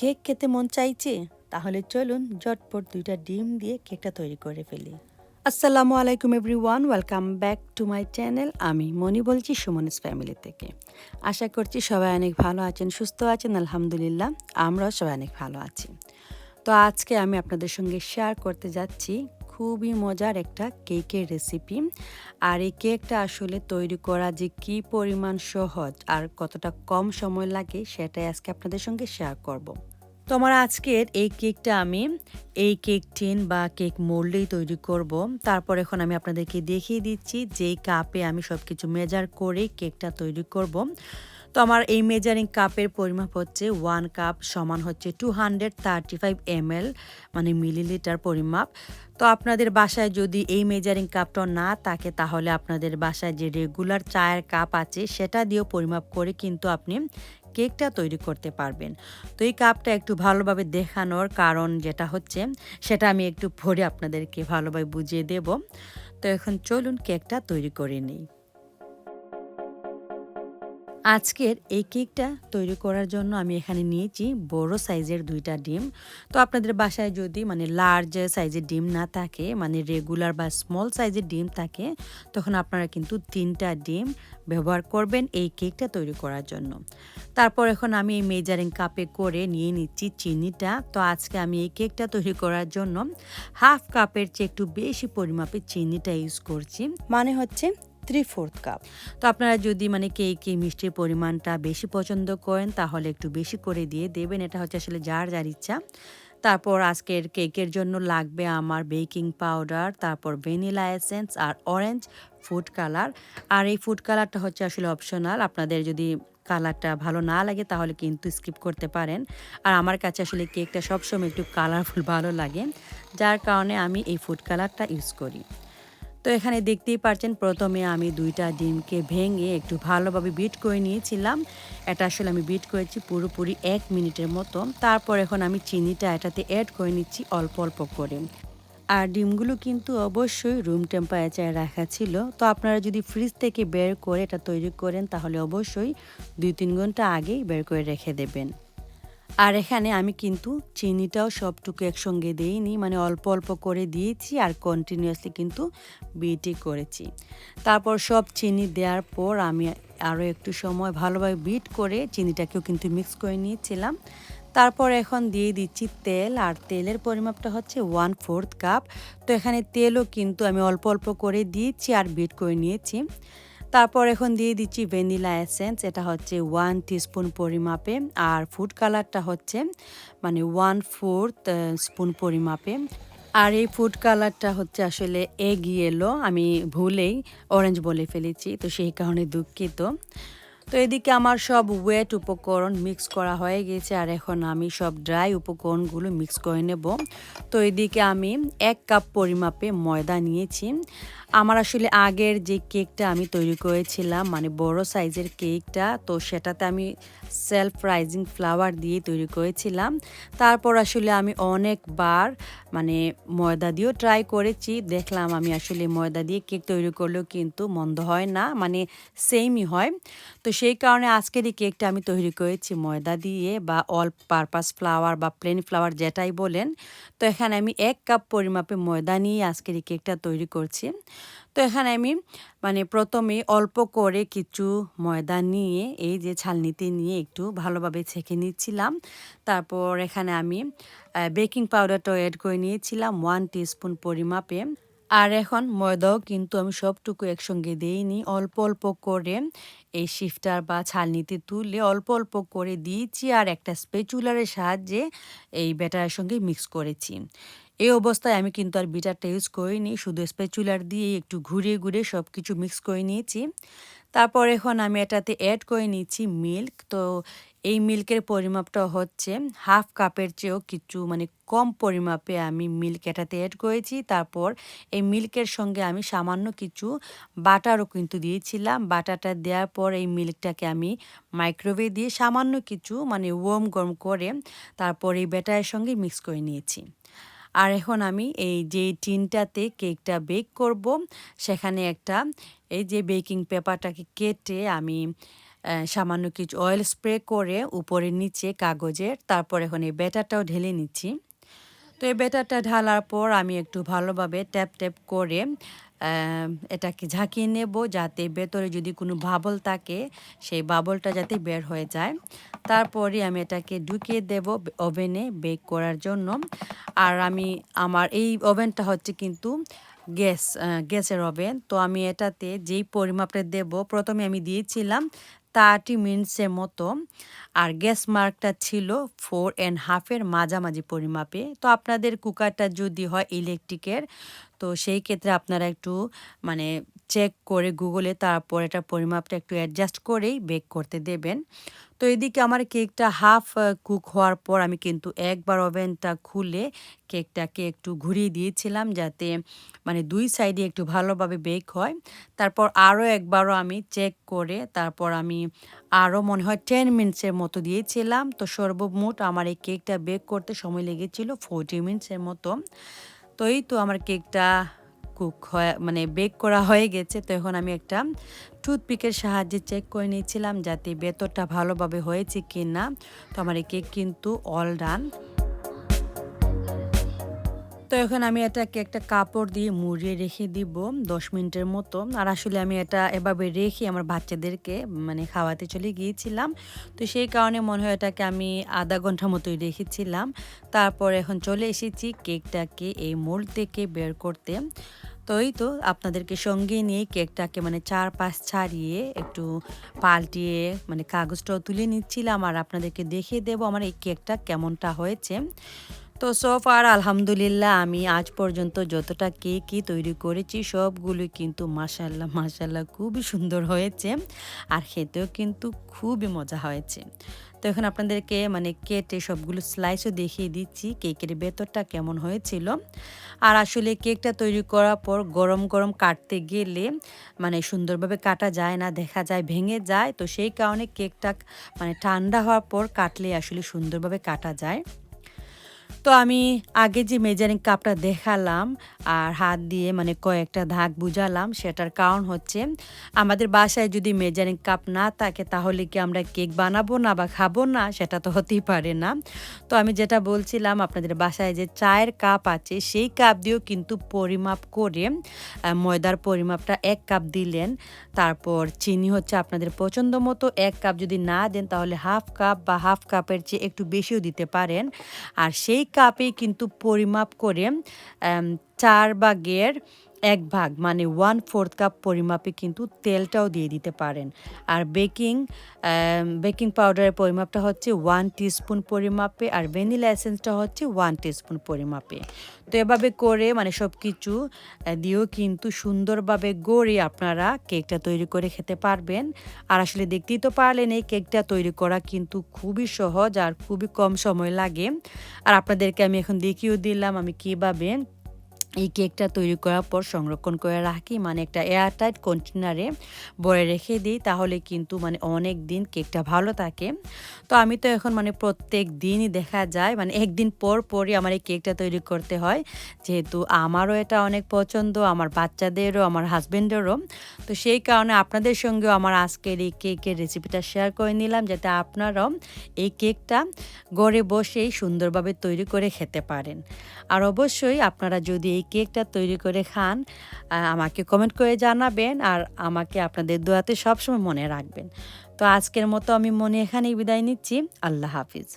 Cake খেতে মন চাইছে, তাহলে চলুন ঝটপট দুইটা ডিম দিয়ে কেকটা তৈরি করে ফেলি। আসসালামু আলাইকুম everyone, welcome back to my channel. আমি মনি বলছি সুমনিস ফ্যামিলি থেকে। আশা করছি সবাই অনেক ভালো আছেন, সুস্থ আছেন, আলহামদুলিল্লাহ। আমরাও সবাই অনেক ভালো আছি। তো আজকে আমি আপনাদের সঙ্গে শেয়ার করতে যাচ্ছি খুবই মজার একটা কেকের রেসিপি আর এই কেকটা আসলে তৈরি করা যে কি পরিমাণ সহজ আর কতটা কম সময় লাগে, সেটাই আজকে আপনাদের সঙ্গে শেয়ার করব। তো আমার আজকের এই কেকটা আমি এই কেক টিন বা কেক মোল্ডেই তৈরি করব। তারপর এখন আমি আপনাদেরকে দেখিয়ে দিচ্ছি যেই কাপে আমি সব কিছু মেজার করে কেকটা তৈরি করব। তো আমার এই মেজারিং কাপের পরিমাপ হচ্ছে ওয়ান কাপ সমান হচ্ছে two hundred thirty five M মানে মিলিলিটার পরিমাপ। তো আপনাদের বাসায় যদি এই মেজারিং কাপটা না থাকে তাহলে আপনাদের বাসায় যে রেগুলার চায়ের কাপ আছে সেটা দিয়েও পরিমাপ করে কিন্তু আপনি কেকটা তৈরি করতে পারবেন। তো এই কাপটা একটু ভালোভাবে দেখানোর কারণ যেটা হচ্ছে, সেটা আমি একটু ভরে আপনাদেরকে ভালোভাবে বুঝিয়ে দেব। তো এখন চলুন কেকটা তৈরি করে নিই। আজকের এই কেকটা তৈরি করার জন্য আমি এখানে নিয়েছি বড় সাইজের দুইটা ডিম। তো আপনাদের বাসায় যদি মানে লার্জ সাইজের ডিম না থাকে মানে রেগুলার বা স্মল সাইজের ডিম থাকে, তখন আপনারা কিন্তু তিনটা ডিম ব্যবহার করবেন এই কেকটা তৈরি করার জন্য। তারপর এখন আমি এই মেজারিং কাপে করে নিয়ে নিচ্ছি চিনিটা। তো আজকে আমি এই কেকটা তৈরি করার জন্য হাফ কাপের চেয়ে একটু বেশি পরিমাপে চিনিটা ইউজ করছি। মানে হচ্ছে থ্রি ফোর্থ কাপ তো আপনারা যদি মানে কেকে মিষ্টির পরিমাণটা বেশি পছন্দ করেন, তাহলে একটু বেশি করে দিয়ে দেবেন। এটা হচ্ছে আসলে যার যার ইচ্ছা। তারপর আজকের কেকের জন্য লাগবে আমার বেকিং পাউডার, তারপর ভ্যানিলা এসেন্স আর অরেঞ্জ ফুড কালার। আর এই ফুড কালারটা হচ্ছে আসলে অপশনাল। আপনাদের যদি কালারটা ভালো না লাগে, তাহলে কিন্তু স্কিপ করতে পারেন। আর আমার কাছে আসলে কেকটা সবসময় একটু কালারফুল ভালো লাগে। যার কারণে আমি এই ফুড কালারটা ইউজ করি। তো এখানে দেখতেই পারছেন, প্রথমে আমি দুইটা ডিমকে ভেঙে একটু ভালোভাবে বিট করে নিয়েছিলাম। এটা আসলে আমি বিট করেছি পুরোপুরি এক মিনিটের মতো। তারপর এখন আমি চিনিটা এটাতে অ্যাড করে নিচ্ছি অল্প অল্প করে। আর ডিমগুলো কিন্তু অবশ্যই রুম টেম্পারেচারে রাখা ছিল। তো আপনারা যদি ফ্রিজ থেকে বের করে এটা তৈরি করেন, তাহলে অবশ্যই দুই তিন ঘণ্টা আগেই বের করে রেখে দেবেন। আর এখানে আমি কিন্তু চিনিটাও সবটুকু একসঙ্গে দিইনি মানে অল্প অল্প করে দিয়েছি আর কন্টিনিউয়াসলি কিন্তু বিটই করেছি। তারপর সব চিনি দেওয়ার পর আমি আরও একটু সময় ভালোভাবে বিট করে চিনিটাকেও কিন্তু মিক্স করে নিয়েছিলাম। তারপর এখন দিয়ে দিচ্ছি তেল, আর তেলের পরিমাপটা হচ্ছে ওয়ান ফোর্থ কাপ তো এখানে তেলও কিন্তু আমি অল্প অল্প করে দিয়েছি আর বিট করে নিয়েছি। তারপর এখন দিয়ে দিচ্ছি ভ্যানিলা এসেন্স, এটা হচ্ছে ওয়ান টিস্পুন পরিমাপে, আর ফুড কালারটা হচ্ছে মানে ওয়ান ফোর্থ স্পুন পরিমাপে। আর এই ফুড কালারটা হচ্ছে আসলে এগ ইয়েলো আমি ভুলেই অরেঞ্জ বলে ফেলেছি, তো সেই কারণে দুঃখিত। তো এদিকে আমার সব ওয়েট উপকরণ মিক্স করা হয়ে গেছে, আর এখন আমি সব ড্রাই উপকরণগুলো মিক্স করে নেব। তো এদিকে আমি এক কাপ পরিমাপে ময়দা নিয়েছি আমার আসলে আগের যে কেকটা আমি তৈরি করেছিলাম মানে বড় সাইজের কেকটা, তো সেটাতে আমি সেলফ রাইজিং ফ্লাওয়ার দিয়ে তৈরি করেছিলাম। তারপর আসলে আমি অনেকবার মানে ময়দা দিয়েও ট্রাই করেছি। দেখলাম আমি আসলে ময়দা দিয়ে কেক তৈরি করলেও কিন্তু মন্দ হয় না মানে সেমই হয়। তো সেই কারণে আজকের এই কেকটা আমি তৈরি করেছি ময়দা দিয়ে বা অল পারপাস ফ্লাওয়ার বা প্লেন ফ্লাওয়ার যেটাই বলেন। তো এখানে আমি এক কাপ পরিমাপে ময়দা নিয়ে আজকের এই কেকটা তৈরি করছি। তো এখানে আমি মানে প্রথমে অল্প করে কিছু ময়দা নিয়ে, এই যে ছালনিতে নিয়ে একটু ভালোভাবে ছেঁকে নিচ্ছিলাম। তারপর এখানে আমি বেকিং পাউডারটাও অ্যাড করে নিয়েছিলাম ওয়ান টিস্পুন পরিমাপে। আর এখন ময়দাও কিন্তু আমি সবটুকু একসঙ্গে দিইনি। অল্প অল্প করে এই শিফটার বা ছালনিতে তুলে অল্প অল্প করে দিয়েছি আর একটা স্পেচুলারের সাহায্যে এই ব্যাটারের সঙ্গে মিক্স করেছি। এই অবস্থায় আমি কিন্তু আর বিটারটা ইউজ করিনি, শুধু স্পেচুলার দিয়ে একটু ঘুরিয়ে ঘুরে সব কিছু মিক্স করে নিয়েছি। তারপর এখন আমি এটাতে অ্যাড করে নিচ্ছি মিল্ক তো এই মিল্কের পরিমাপটা হচ্ছে হাফ কাপের চেয়েও কিছু মানে কম পরিমাপে আমি মিল্ক এটাতে অ্যাড করেছি। তারপর এই মিল্কের সঙ্গে আমি সামান্য কিছু বাটারও কিন্তু দিয়েছিলাম। বাটারটা দেওয়ার পর এই মিল্কটাকে আমি মাইক্রোওয়েভ দিয়ে সামান্য কিছু মানে ওয়ার্ম গরম করে তারপর এই ব্যাটারের সঙ্গে মিক্স করে নিয়েছি। আর এখন আমি এই যে টিনটাতে কেকটা বেক করব, সেখানে একটা এই যে বেকিং পেপারটাকে কেটে আমি সামান্য কিছু অয়েল স্প্রে করে উপরে নিচে কাগজের, তারপর এখন এই ব্যাটারটাও ঢেলে নিচ্ছি। তো এই ব্যাটারটা ঢালার পর আমি একটু ভালোভাবে ট্যাপ ট্যাপ করে এটাকে ঝাঁকিয়ে নেব যাতে ভেতরে যদি কোনো বাবল থাকে, সেই বাবলটা যাতে বের হয়ে যায়। তারপরে আমি এটাকে ঢুকিয়ে দেব ওভেনে বেক করার জন্য। আর আমি, আমার এই ওভেনটা হচ্ছে কিন্তু গ্যাস গ্যাসের ওভেন। তো আমি এটাতে যেই পরিমাপটা দেব, প্রথমে আমি দিয়েছিলাম থার্টি মিনিটসের মতো। আর গ্যাস মার্কটা ছিল ফোর অ্যান্ড হাফের মাঝামাঝি পরিমাপে। তো আপনাদের কুকারটা যদি হয় ইলেকট্রিকের তো সেই ক্ষেত্রে আপনারা একটু মানে চেক করে গুগলে তারপর এটা পরিমাপটা একটু অ্যাডজাস্ট করেই বেক করতে দেবেন। তো এদিকে আমার কেকটা হাফ কুক হওয়ার পর আমি কিন্তু একবার ওভেনটা খুলে কেকটাকে একটু ঘুরিয়ে দিয়েছিলাম যাতে মানে দুই সাইডে একটু ভালোভাবে বেক হয়। তারপর আরও একবারও আমি চেক করে তারপর আমি আরও মনে হয় টেন মিনিটসের মতো দিয়েছিলাম। তো সর্বমোট আমার এই কেকটা বেক করতে সময় লেগেছিল ফোরটি মিনিটসের মতো। তো এই তো আমার কেকটা কুক হয়ে মানে বেক করা হয়ে গেছে। তো এখন আমি একটা টুথপিকের সাহায্যে চেক করে নিয়েছিলাম যাতে বেতরটা ভালোভাবে হয়েছে কি না তো আমার এই কেক কিন্তু অল ডান তো এখন আমি এটাকে একটা কাপড় দিয়ে মুড়িয়ে রেখে দিব দশ মিনিটের মতো। আর আসলে আমি এটা এভাবে রেখে আমার বাচ্চাদেরকে মানে খাওয়াতে চলে গিয়েছিলাম। তো সেই কারণে মনে হয় এটাকে আমি আধা ঘণ্টা মতোই রেখেছিলাম। তারপর এখন চলে এসেছি কেকটাকে এই মোল্ড থেকে বের করতে। তো এই তো আপনাদেরকে সঙ্গে নিয়ে কেকটাকে মানে চার পাশ ছাড়িয়ে একটু পাল্টিয়ে মানে কাগজটাও তুলে নিচ্ছিলাম। আর আপনাদেরকে দেখিয়ে দেবো আমার এই কেকটা কেমনটা হয়েছে। তো সোফার আলহামদুলিল্লাহ আমি আজ পর্যন্ত যতটা কেকই তৈরি করেছি সবগুলো কিন্তু মাসাল্লাহ মাসাল্লাহ খুবই সুন্দর হয়েছে আর খেতেও কিন্তু খুবই মজা হয়েছে। তো এখন আপনাদেরকে মানে কেটে সবগুলো স্লাইসও দেখিয়ে দিচ্ছি কেকের ভেতরটা কেমন হয়েছিল। আর আসলে কেকটা তৈরি করার পর গরম গরম কাটতে গেলে মানে সুন্দরভাবে কাটা যায় না, দেখা যায় ভেঙে যায়, তো সেই কারণে কেকটা মানে ঠান্ডা হওয়ার পর কাটলে আসলে সুন্দরভাবে কাটা যায়। তো আমি আগে যে মেজারিং কাপটা দেখালাম আর হাত দিয়ে মানে কয়েকটা ধাক বুঝালাম, সেটার কারণ হচ্ছে আমাদের বাসায় যদি মেজারিং কাপ না থাকে তাহলে কি আমরা কেক বানাবো না বা খাব না? সেটা তো হতেই পারে না। তো আমি যেটা বলছিলাম, আপনাদের বাসায় যে চায়ের কাপ আছে, সেই কাপ দিয়েও কিন্তু পরিমাপ করে ময়দার পরিমাপটা এক কাপ দিলেন। তারপর চিনি হচ্ছে আপনাদের পছন্দ মতো এক কাপ যদি না দেন, তাহলে হাফ কাপ বা হাফ কাপের চেয়ে একটু বেশিও দিতে পারেন। আর সেই কাপেই কিন্তু পরিমাপ করে চার ভাগের এক ভাগ মানে ওয়ান ফোর্থ কাপ পরিমাপে কিন্তু তেলটাও দিয়ে দিতে পারেন। আর বেকিং বেকিং পাউডারের পরিমাপটা হচ্ছে ওয়ান টিস্পুন পরিমাপে আর ভ্যানিলা এসেন্সটা হচ্ছে ওয়ান টিস্পুন পরিমাপে। তো এভাবে করে মানে সব কিছু দিয়েও কিন্তু সুন্দরভাবে গড়ে আপনারা কেকটা তৈরি করে খেতে পারবেন। আর আসলে দেখতেই তো পারলেন, এই কেকটা তৈরি করা কিন্তু খুবই সহজ আর খুবই কম সময় লাগে। আর আপনাদেরকে আমি এখন দেখিয়েও দিলাম আমি কীভাবে এই কেকটা তৈরি করার পর সংরক্ষণ করে রাখি মানে একটা এয়ারটাইট কন্টেনারে ভরে রেখে দিই, তাহলে কিন্তু মানে অনেক দিন কেকটা ভালো থাকে। তো আমি তো এখন মানে প্রত্যেক দিনই দেখা যায় মানে একদিন পর পরই আমার এই কেকটা তৈরি করতে হয়। যেহেতু আমারও এটা অনেক পছন্দ, আমার বাচ্চাদেরও, আমার হাজব্যান্ডেরও তো সেই কারণে আপনাদের সঙ্গেও আমার আজকের এই কেকের রেসিপিটা শেয়ার করে নিলাম, যাতে আপনারাও এই কেকটা ঘরে বসেই সুন্দরভাবে তৈরি করে খেতে পারেন। আর অবশ্যই আপনারা যদি এই কেকটা তৈরি করে খান আমাকে কমেন্ট করে জানাবেন আর আমাকে আপনাদের দোয়াতে সবসময় মনে রাখবেন। তো আজকের মতো আমি মনে এখানেই বিদায় নিচ্ছি। আল্লাহ হাফিজ।